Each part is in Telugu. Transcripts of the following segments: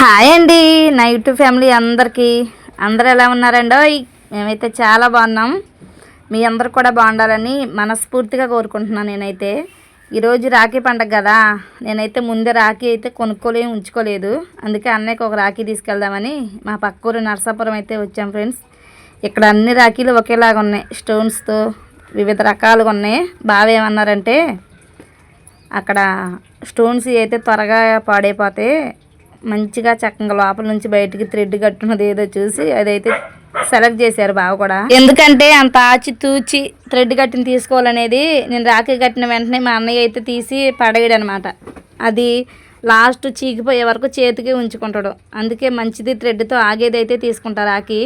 హాయ్ అండి నా యూట్యూబ్ ఫ్యామిలీ అందరికీ. అందరూ ఎలా ఉన్నారండో? మేమైతే చాలా బాగున్నాం. మీ అందరు కూడా బాగుండాలని మనస్ఫూర్తిగా కోరుకుంటున్నాను నేనైతే. ఈరోజు రాఖీ పండగ కదా. నేనైతే ముందే రాఖీ అయితే కొనుక్కోలే ఉంచుకోలేదు. అందుకే అన్నయ్యకి ఒక రాఖీ తీసుకెళ్దామని మా పక్కూరు నరసాపురం అయితే వచ్చాం ఫ్రెండ్స్. ఇక్కడ అన్ని రాఖీలు ఒకేలాగా ఉన్నాయి. స్టోన్స్తో వివిధ రకాలుగా ఉన్నాయి. బాగా ఏమన్నారంటే అక్కడ స్టోన్స్ అయితే త్వరగా పాడైపోతే మంచిగా చక్కగా లోపల నుంచి బయటికి థ్రెడ్ కట్టున్నది ఏదో చూసి అదైతే సెలెక్ట్ చేశారు బావ కూడా. ఎందుకంటే అంత ఆచి తూచి థ్రెడ్ కట్టిన తీసుకోవాలనేది నేను రాఖీ కట్టిన వెంటనే మా అన్నయ్య అయితే తీసి పడేయడు అనమాట అది లాస్ట్ చీకిపోయే వరకు చేతికి ఉంచుకుంటాడు. అందుకే మంచిది థ్రెడ్తో ఆగేది అయితే తీసుకుంటారు రాఖీ.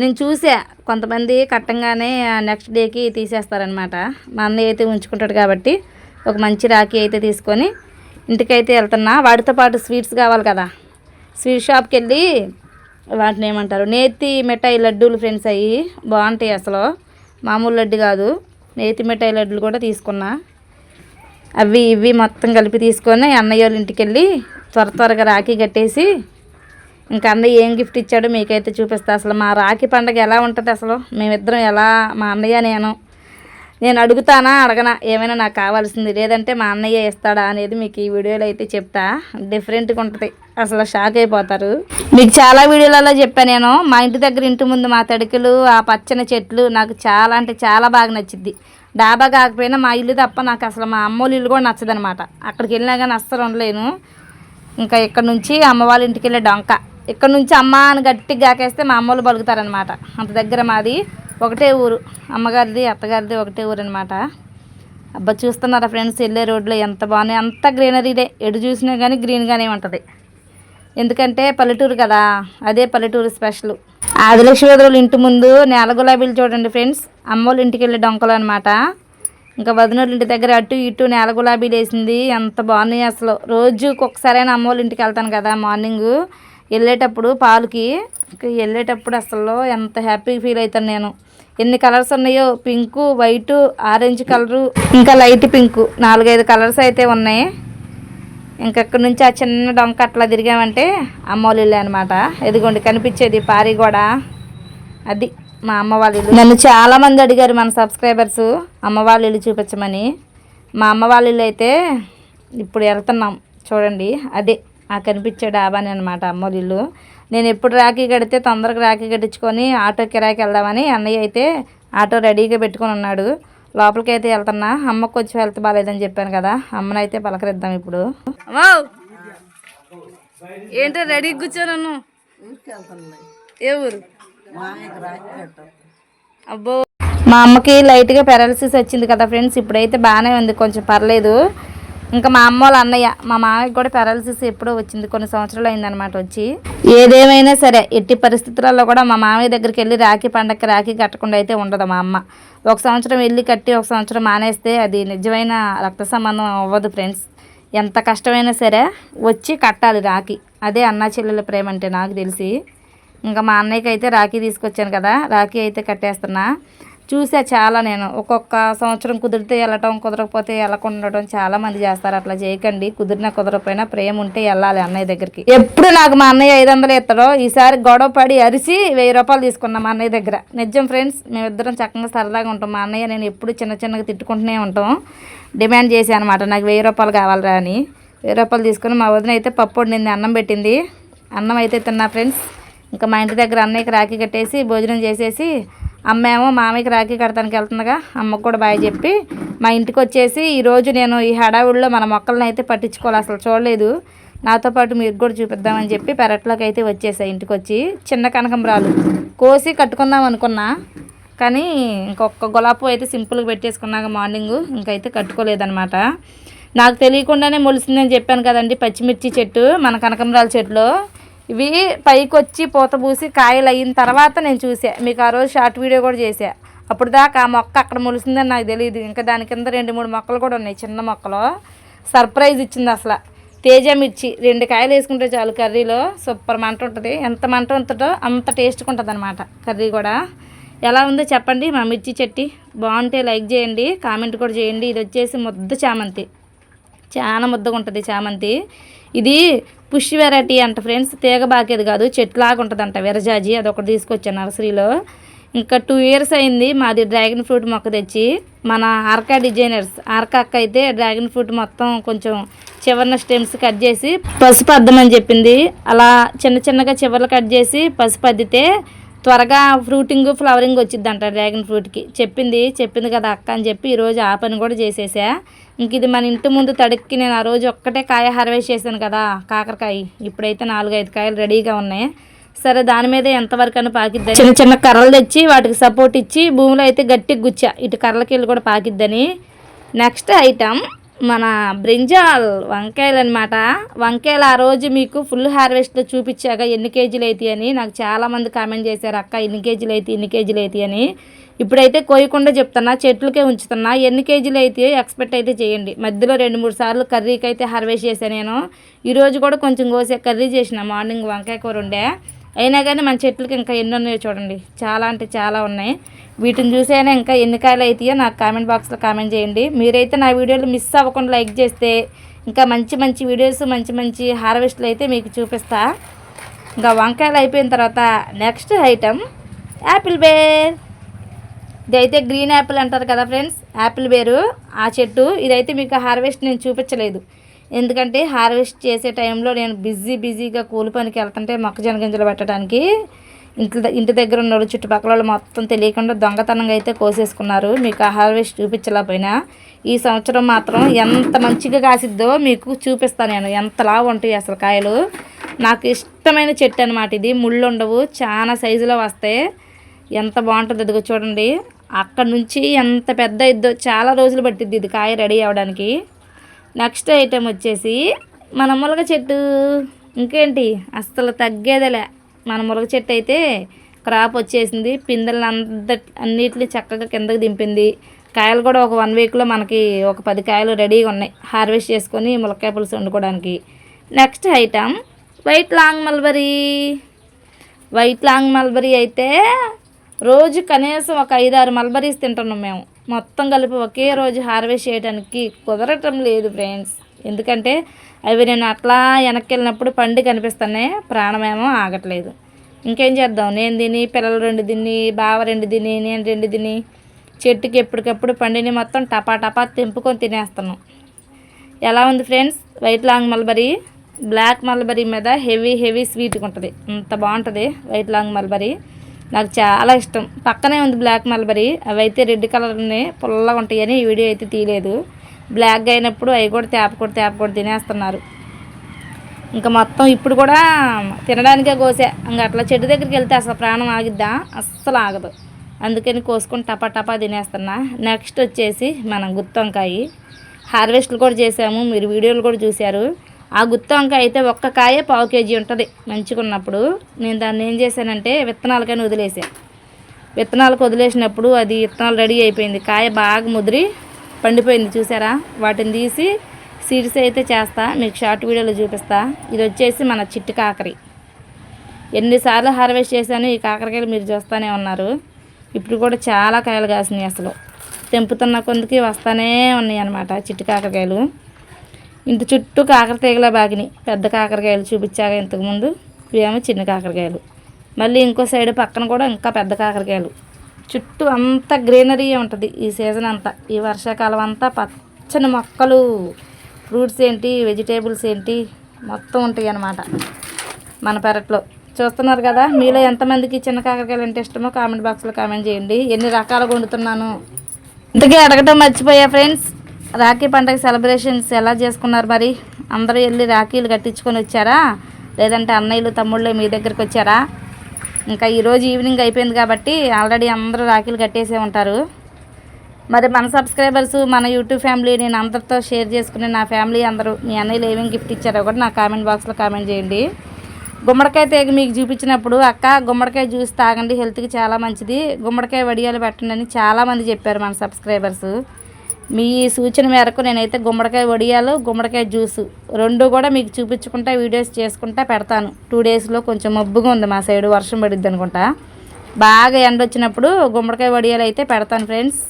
నేను చూసా కొంతమంది కట్టంగానే నెక్స్ట్ డేకి తీసేస్తారనమాట. మా అన్నయ్య అయితే ఉంచుకుంటాడు కాబట్టి ఒక మంచి రాఖీ అయితే తీసుకొని ఇంటికైతే వెళ్తున్నా. వాటితో పాటు స్వీట్స్ కావాలి కదా. స్వీట్ షాప్కి వెళ్ళి వాటిని ఏమంటారు? నేతి మిఠాయి లడ్డూలు ఫ్రెండ్స్ అయ్యి బాగుంటాయి అసలు. మామూలు లడ్డు కాదు. నేతి మిఠాయి లడ్డూలు కూడా తీసుకున్నా. అవి ఇవి మొత్తం కలిపి తీసుకొని అన్నయ్య వాళ్ళ ఇంటికి వెళ్ళి త్వర త్వరగా రాఖీ కట్టేసి ఇంకా అన్నయ్య ఏం గిఫ్ట్ ఇచ్చాడో మీకైతే చూపిస్తా. అసలు మా రాఖీ పండగ ఎలా ఉంటుంది అసలు? మేమిద్దరం ఎలా మా అన్నయ్య నేను నేను అడుగుతానా అడగనా ఏమైనా నాకు కావాల్సింది లేదంటే మా అన్నయ్య ఇస్తాడా అనేది మీకు ఈ వీడియోలో అయితే చెప్తా. డిఫరెంట్గా ఉంటుంది. అసలు షాక్ అయిపోతారు. మీకు చాలా వీడియోలలో చెప్పాను నేను మా ఇంటి దగ్గర ఇంటి ముందు మా తడికలు ఆ పచ్చని చెట్లు నాకు చాలా అంటే చాలా బాగా నచ్చింది డాబా కాకపోయినా మా ఇల్లు తప్ప నాకు అసలు మా అమ్మోళ్ళ ఇల్లు కూడా నచ్చదనమాట. అక్కడికి వెళ్ళినా కానీ అస్సలు ఉండలేను. ఇంకా ఇక్కడ నుంచి అమ్మ వాళ్ళ ఇంటికి వెళ్ళే డొంక. ఇక్కడ నుంచి అమ్మ అని గట్టిగా గాకేస్తే మా అమ్మోళ్ళు పలుకుతారనమాట అంత దగ్గర మాది. ఒకటే ఊరు. అమ్మగారిది అత్తగారిది ఒకటే ఊరు అనమాట అబ్బా చూస్తున్నారా ఫ్రెండ్స్? వెళ్ళే రోడ్లో ఎంత బాగున్నాయి. అంత గ్రీనరీడే ఎటు చూసినా కానీ గ్రీన్గానే ఉంటుంది. ఎందుకంటే పల్లెటూరు కదా. అదే పల్లెటూరు స్పెషల్ ఆదిలక్ష్మీవదుల ఇంటి ముందు నేల గులాబీలు చూడండి ఫ్రెండ్స్. అమ్మోళ్ళ ఇంటికి వెళ్ళే డొంకలు అనమాట ఇంకా వదినోళ్ళ ఇంటి దగ్గర అటు ఇటు నేల గులాబీలు వేసింది. ఎంత బాగున్నాయి అసలు. రోజుకి ఒకసారైనా అమ్మోళ్ళ ఇంటికి వెళ్తాను కదా మార్నింగ్. వెళ్ళేటప్పుడు పాలకి. వెళ్ళేటప్పుడు అసలు ఎంత హ్యాపీ ఫీల్ అవుతాను నేను. ఎన్ని కలర్స్ ఉన్నాయో? పింకు వైటు ఆరెంజ్ కలరు ఇంకా లైట్ పింకు. నాలుగైదు కలర్స్ అయితే ఉన్నాయి. ఇంకక్కడి నుంచి ఆ చిన్న డొంక అట్లా తిరిగామంటే అమ్మోళ్ళ అనమాట ఎదిగోండి కనిపించేది పారి కూడా అది మా అమ్మ వాళ్ళ ఇల్లు. నన్ను చాలా మంది అడిగారు మన సబ్స్క్రైబర్స్ అమ్మ వాళ్ళ ఇల్లు చూపించమని. మా అమ్మ వాళ్ళ ఇల్లు అయితే ఇప్పుడు వెళ్తున్నాం. చూడండి అదే ఆ కనిపించే డాబాని అనమాట అమ్మోళ్ళ నేను ఎప్పుడు రాఖీ కడితే తొందరగా రాఖీ కట్టించుకొని ఆటో కిరాయికి వెళ్దామని అన్నయ్య అయితే ఆటో రెడీగా పెట్టుకొని ఉన్నాడు. లోపలికి అయితే వెళ్తున్నా. అమ్మకు వచ్చి హెల్త్ బాగాలేదని చెప్పాను కదా. అమ్మనైతే పలకరిద్దాం ఇప్పుడు. ఏంటో రెడీ కూర్చోను ఏ ఊరు? అబ్బో! మా అమ్మకి లైట్గా పెరాలసిస్ వచ్చింది కదా ఫ్రెండ్స్. ఇప్పుడైతే బాగానే ఉంది. కొంచెం పర్లేదు. ఇంకా మా అమ్మ వాళ్ళ అన్నయ్య మా మామయ్యకి కూడా పెరాలసిస్ ఎప్పుడో వచ్చింది కొన్ని సంవత్సరాలు అయిందనమాట వచ్చి. ఏదేమైనా సరే ఎట్టి పరిస్థితులలో కూడా మా మామయ్య దగ్గరికి వెళ్ళి రాఖీ పండగకి రాఖీ కట్టకుండా అయితే ఉండదు మా అమ్మ. ఒక సంవత్సరం వెళ్ళి కట్టి ఒక సంవత్సరం మానేస్తే అది నిజమైన రక్త సంబంధం అవ్వదు ఫ్రెండ్స్ ఎంత కష్టమైనా సరే వచ్చి కట్టాలి రాఖీ. అదే అన్నా చెల్లెల ప్రేమ అంటే నాకు తెలిసి. ఇంకా మా అన్నయ్యకి అయితే రాఖీ తీసుకొచ్చాను కదా రాఖీ అయితే కట్టేస్తున్నా. చూసా చాలా నేను. ఒక్కొక్క సంవత్సరం కుదిరితే వెళ్ళటం కుదరకపోతే వెళ్ళకుండా ఉండటం చాలా మంది చేస్తారు. అట్లా చేయకండి. కుదిరిన కుదరకపోయినా ప్రేమ ఉంటే వెళ్ళాలి అన్నయ్య దగ్గరికి. ఎప్పుడు నాకు మా అన్నయ్య ఐదు వందలు ఇస్తాడో ఈసారి గొడవ పడి అరిసి వెయ్యి రూపాయలు తీసుకున్నా మా అన్నయ్య దగ్గర. నిజం ఫ్రెండ్స్ మేమిద్దరం చక్కగా సరదాగా ఉంటాం. మా అన్నయ్య నేను ఎప్పుడు చిన్న చిన్నగా తిట్టుకుంటూనే ఉంటాం. డిమాండ్ చేశాను అనమాట నాకు వెయ్యి రూపాయలు కావాలరా అని. వెయ్యి రూపాయలు తీసుకుని మా వదిన అయితే పప్పు వండింది అన్నం పెట్టింది. అన్నం అయితే తిన్నా ఫ్రెండ్స్ ఇంకా మా ఇంటి దగ్గర అన్నయ్యకి రాఖీ కట్టేసి భోజనం చేసేసి అమ్మ ఏమో మామయ్యకి రాఖీ కడతానికి వెళ్తుందిగా అమ్మకు కూడా బాయ్ చెప్పి మా ఇంటికి వచ్చేసి ఈరోజు నేను ఈ హడావుడిలో మన మొక్కలను అయితే పట్టించుకోవాలి అసలు చూడలేదు. నాతో పాటు మీరు కూడా చూపిద్దామని చెప్పి పెరట్లోకి అయితే వచ్చేసాయి ఇంటికి వచ్చి చిన్న కనకంబరాలు. కోసి కట్టుకుందాం అనుకున్నా కానీ ఇంకొక గులాబీ అయితే సింపుల్గా పెట్టేసుకున్నాక మార్నింగ్ ఇంకైతే కట్టుకోలేదనమాట నాకు తెలియకుండానే మొలిసిందని చెప్పాను కదండి పచ్చిమిర్చి చెట్టు మన కనకంబరాల చెట్లు. ఇవి పైకి వచ్చి పూత పూసి కాయలు అయిన తర్వాత నేను చూసా. మీకు ఆ రోజు షార్ట్ వీడియో కూడా చేసా. అప్పుడు దాకా ఆ మొక్క అక్కడ మొలిసిందని నాకు తెలియదు ఇంకా దాని కింద రెండు మూడు మొక్కలు కూడా ఉన్నాయి చిన్న మొక్కలు. సర్ప్రైజ్ ఇచ్చింది అసలు. తేజ మిర్చి రెండు కాయలు వేసుకుంటే చాలు కర్రీలో. సూపర్ మంట ఉంటుంది. ఎంత మంట ఉంటుందో అంత టేస్ట్గా ఉంటుంది అనమాట కర్రీ కూడా. ఎలా ఉందో చెప్పండి. మా మిర్చి చెట్టి బాగుంటే లైక్ చేయండి. కామెంట్ కూడా చేయండి. ఇది వచ్చేసి ముద్ద చామంతి. చాలా ముద్దగా ఉంటుంది చామంతి. ఇది పుష్ వెరైటీ అంట ఫ్రెండ్స్ తీగ బాకేది కాదు చెట్లాగా ఉంటుంది అంట విరజాజి అది ఒకటి తీసుకొచ్చాను నర్సరీలో. ఇంకా టూ ఇయర్స్ అయింది మాది డ్రాగన్ ఫ్రూట్ మొక్క తెచ్చి మన ఆర్కా డిజైనర్స్ ఆర్కా అక్క అయితే డ్రాగన్ ఫ్రూట్ మొత్తం కొంచెం చివరిన స్టెమ్స్ కట్ చేసి పసుపు అద్దమని చెప్పింది. అలా చిన్న చిన్నగా చివర్లు కట్ చేసి పసుపు అద్దితే త్వరగా ఫ్రూటింగ్ ఫ్లవరింగ్ వచ్చిద్దంట డ్రాగన్ ఫ్రూట్కి. చెప్పింది చెప్పింది కదా అక్క అని చెప్పి ఈరోజు ఆ పని కూడా చేసేసా. ఇంక ఇది మన ఇంటి ముందు తడిక్కి నేను ఆ రోజు ఒక్కటే కాయ హార్వెస్ట్ చేశాను కదా కాకరకాయ. ఇప్పుడైతే నాలుగైదు కాయలు రెడీగా ఉన్నాయి. సరే దాని మీద ఎంతవరకు అని పాకిద్దని. చిన్న చిన్న కర్రలు తెచ్చి వాటికి సపోర్ట్ ఇచ్చి భూమిలో అయితే గట్టి గుచ్చా. ఇటు కర్రలకి వెళ్ళి కూడా పాకిద్దని. నెక్స్ట్ ఐటమ్ మన బ్రింజాల్ వంకాయలు అనమాట వంకాయలు ఆ రోజు మీకు ఫుల్ హార్వెస్ట్లో చూపించాక ఎన్ని కేజీలు అవుతాయి అని నాకు చాలామంది కామెంట్ చేశారు. అక్క ఎన్ని కేజీలు అవుతాయి ఎన్ని కేజీలు అవుతాయి అని. ఇప్పుడైతే కోయకుండా చెప్తున్నా చెట్లకే ఉంచుతున్నా ఎన్ని కేజీలు అయితే ఎక్స్పెక్ట్ అయితే చేయండి. మధ్యలో రెండు మూడు సార్లు కర్రీకి అయితే హార్వెస్ట్ చేశాను నేను. ఈరోజు కూడా కొంచెం కోసే కర్రీ చేసిన మార్నింగ్ వంకాయ కూర ఉండే. అయినా కానీ మన చెట్లకి ఇంకా ఎన్ని ఉన్నాయో చూడండి. చాలా అంటే చాలా ఉన్నాయి. వీటిని చూసైనా ఇంకా ఎన్ని కాయలు అవుతాయో నాకు కామెంట్ బాక్స్లో కామెంట్ చేయండి. మీరైతే నా వీడియోలు మిస్ అవ్వకుండా లైక్ చేస్తే ఇంకా మంచి మంచి వీడియోస్ మంచి మంచి హార్వెస్ట్లు అయితే మీకు చూపిస్తా. ఇంకా వంకాయలు అయిపోయిన తర్వాత నెక్స్ట్ ఐటమ్ యాపిల్ బేర్. ఇదైతే గ్రీన్ యాపిల్ అంటారు కదా ఫ్రెండ్స్ యాపిల్ బేరు. ఆ చెట్టు ఇదైతే మీకు హార్వెస్ట్ నేను చూపించలేదు. ఎందుకంటే హార్వెస్ట్ చేసే టైంలో నేను బిజీ బిజీగా కూలి పనికి వెళ్తుంటే మొక్కజొన్న గింజలు పెట్టడానికి ఇంటి ఇంటి దగ్గర ఉన్న వాళ్ళు చుట్టుపక్కల వాళ్ళు మొత్తం తెలియకుండా దొంగతనంగా అయితే కోసేసుకున్నారు. మీకు ఆ హార్వెస్ట్ చూపించలేకపోయినా. ఈ సంవత్సరం మాత్రం ఎంత మంచిగా కాసిద్దో మీకు చూపిస్తాను నేను. ఎంతలా ఉంటాయి అసలు కాయలు. నాకు ఇష్టమైన చెట్టు అనమాట ఇది. ముళ్ళు ఉండవు చాలా సైజులో వస్తాయి. ఎంత బాగుంటుంది ఇదిగో చూడండి. అక్కడ నుంచి ఎంత పెద్ద ఇద్దో చాలా రోజులు పట్టిద్ది ఇది కాయ రెడీ అవ్వడానికి. నెక్స్ట్ ఐటెం వచ్చేసి మన ములగ చెట్టు. ఇంకేంటి? అస్సలు తగ్గేదేలే. మన ములగ చెట్టు అయితే క్రాప్ వచ్చేసింది. పిందెలను అంత అన్నిటిని చక్కగా కిందకి దింపింది. కాయలు కూడా ఒక వన్ వీక్లో మనకి ఒక పది కాయలు రెడీగా ఉన్నాయి. హార్వెస్ట్ చేసుకొని ములక్కాయ పులుసు వండుకోవడానికి. Next item white long mulberry. White long mulberry అయితే రోజు కనీసం ఒక ఐదారు మల్బరీస్ తింటున్నాం మేము. మొత్తం కలిపి ఒకే రోజు హార్వెస్ట్ చేయడానికి కుదరటం లేదు ఫ్రెండ్స్. ఎందుకంటే అవి నేను అట్లా వెనక్కి వెళ్ళినప్పుడు పండు కనిపిస్తున్నాయి ప్రాణమేమో ఆగట్లేదు. ఇంకేం చేద్దాం? నేను తిని పిల్లలు రెండు తిని బావ రెండు తిని నేను రెండు తిని చెట్టుకి ఎప్పటికప్పుడు పండిని మొత్తం టపా టపా తెంపుకొని తినేస్తాను ఎలా ఉంది friends? White long mulberry black mulberry మీద హెవీ హెవీ స్వీట్గా ఉంటుంది. అంత బాగుంటుంది వైట్ లాంగ్ మల్బరీ. నాకు చాలా ఇష్టం. పక్కనే ఉంది బ్లాక్ మల్బరీ. అవి అయితే రెడ్ కలర్ ఉన్నాయి పుల్లగా ఉంటాయని ఈ వీడియో అయితే తీయలేదు. బ్లాక్ అయినప్పుడు అవి కూడా తేప కూడా తేప కూడా తినేస్తున్నారు. ఇంకా మొత్తం ఇప్పుడు కూడా తినడానికే కోసే. ఇంకా అట్లా చెట్టు దగ్గరికి వెళ్తే అసలు ప్రాణం ఆగిద్దా? అస్సలు ఆగదు. అందుకని కోసుకొని టపా టపా తినేస్తున్నా. నెక్స్ట్ వచ్చేసి మనం గుత్తొంకాయ. హార్వెస్ట్లు కూడా చేసాము. మీరు వీడియోలు కూడా చూశారు. ఆ గుత్తి వంకాయ అయితే ఒక్క కాయ పావు కేజీ ఉంటుంది. మంచిగా ఉన్నప్పుడు నేను దాన్ని ఏం చేశానంటే విత్తనాలకైనా వదిలేసాను విత్తనాలకు వదిలేసినప్పుడు అది విత్తనాలు రెడీ అయిపోయింది. కాయ బాగా ముదిరి పండిపోయింది. చూసారా? వాటిని తీసి సీడ్స్ అయితే చేస్తా. మీకు షార్ట్ వీడియోలో చూపిస్తా. ఇది వచ్చేసి మన చిట్టు కాకరి. ఎన్నిసార్లు హార్వెస్ట్ చేశాను ఈ కాకరకాయలు మీరు చూస్తూనే ఉన్నారు. ఇప్పుడు కూడా చాలా కాయలు కాసినాయి అసలు. తెంపుతున్న కొందుకి వస్తూనే ఉన్నాయి అన్నమాట చిట్టు కాకరకాయలు. ఇంటి చుట్టూ కాకర తీగల బాగినాయి. పెద్ద కాకరకాయలు చూపించాక ఇంతకుముందు. ఇవేమో చిన్న కాకరకాయలు. మళ్ళీ ఇంకో సైడ్ పక్కన కూడా ఇంకా పెద్ద కాకరకాయలు. చుట్టూ అంతా గ్రీనరీ ఉంటుంది ఈ సీజన్ అంతా. ఈ వర్షాకాలం అంతా పచ్చని మొక్కలు. ఫ్రూట్స్ ఏంటి వెజిటేబుల్స్ ఏంటి మొత్తం ఉంటాయి అన్నమాట మన పెరట్లో. చూస్తున్నారు కదా మీలో ఎంతమందికి చిన్న కాకరకాయలు అంటే ఇష్టమో కామెంట్ బాక్స్లో కామెంట్ చేయండి. ఎన్ని రకాలుగా వండుతున్నాను? ఇంతకీ అడగటం మర్చిపోయా ఫ్రెండ్స్. రాఖీ పండగ సెలబ్రేషన్స్ ఎలా చేసుకున్నారు మరి? అందరూ వెళ్ళి రాఖీలు కట్టించుకొని వచ్చారా? లేదంటే అన్నయ్యలు తమ్ముళ్ళు మీ దగ్గరికి వచ్చారా? ఇంకా ఈరోజు ఈవినింగ్ అయిపోయింది కాబట్టి ఆల్రెడీ అందరూ రాఖీలు కట్టేసే ఉంటారు. మరి మన సబ్స్క్రైబర్స్ మన యూట్యూబ్ ఫ్యామిలీ నేను అందరితో షేర్ చేసుకుని నా ఫ్యామిలీ అందరూ మీ అన్నయ్యలు ఏమేమి గిఫ్ట్ ఇచ్చారో కూడా నా కామెంట్ బాక్స్లో కామెంట్ చేయండి. గుమ్మడికాయ తీగ మీకు చూపించినప్పుడు అక్క గుమ్మడికాయ జ్యూస్ తాగండి హెల్త్కి చాలా మంచిది గుమ్మడికాయ వడియాలు పెట్టండి అని చాలామంది చెప్పారు మన సబ్స్క్రైబర్స్. మీ సూచన మేరకు నేనైతే గుమ్మడికాయ వడియాలు గుమ్మడికాయ జ్యూసు రెండు కూడా మీకు చూపించుకుంటా వీడియోస్ చేసుకుంటా పెడతాను. టూ డేస్లో కొంచెం మబ్బుగా ఉంది మా సైడ్ వర్షం పడిద్ది అనుకుంటా. బాగా ఎండ వచ్చినప్పుడు గుమ్మడికాయ వడియాలు అయితే పెడతాను ఫ్రెండ్స్.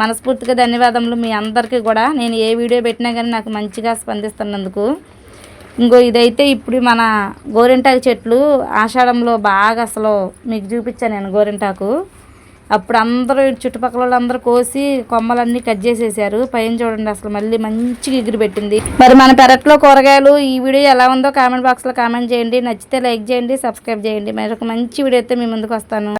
మనస్ఫూర్తిగా ధన్యవాదములు మీ అందరికీ కూడా. నేను ఏ వీడియో పెట్టినా కానీ నాకు మంచిగా స్పందిస్తున్నందుకు. ఇంకో ఇదైతే ఇప్పుడు మన గోరింటాకు చెట్లు ఆషాఢంలో బాగా అసలు మీకు చూపించాను నేను గోరింటాకు. అప్పుడు అందరూ చుట్టుపక్కల వాళ్ళందరూ కోసి కొమ్మలన్నీ కట్ చేసేసారు. పైన చూడండి అసలు మళ్ళీ మంచిగా ఎగిరి పెట్టింది. మరి మన పెరట్లో కూరగాయలు ఈ వీడియో ఎలా ఉందో కామెంట్ బాక్స్లో కామెంట్ చేయండి. నచ్చితే లైక్ చేయండి సబ్స్క్రైబ్ చేయండి. మరి ఒక మంచి వీడియో అయితే మీ ముందుకు వస్తాను.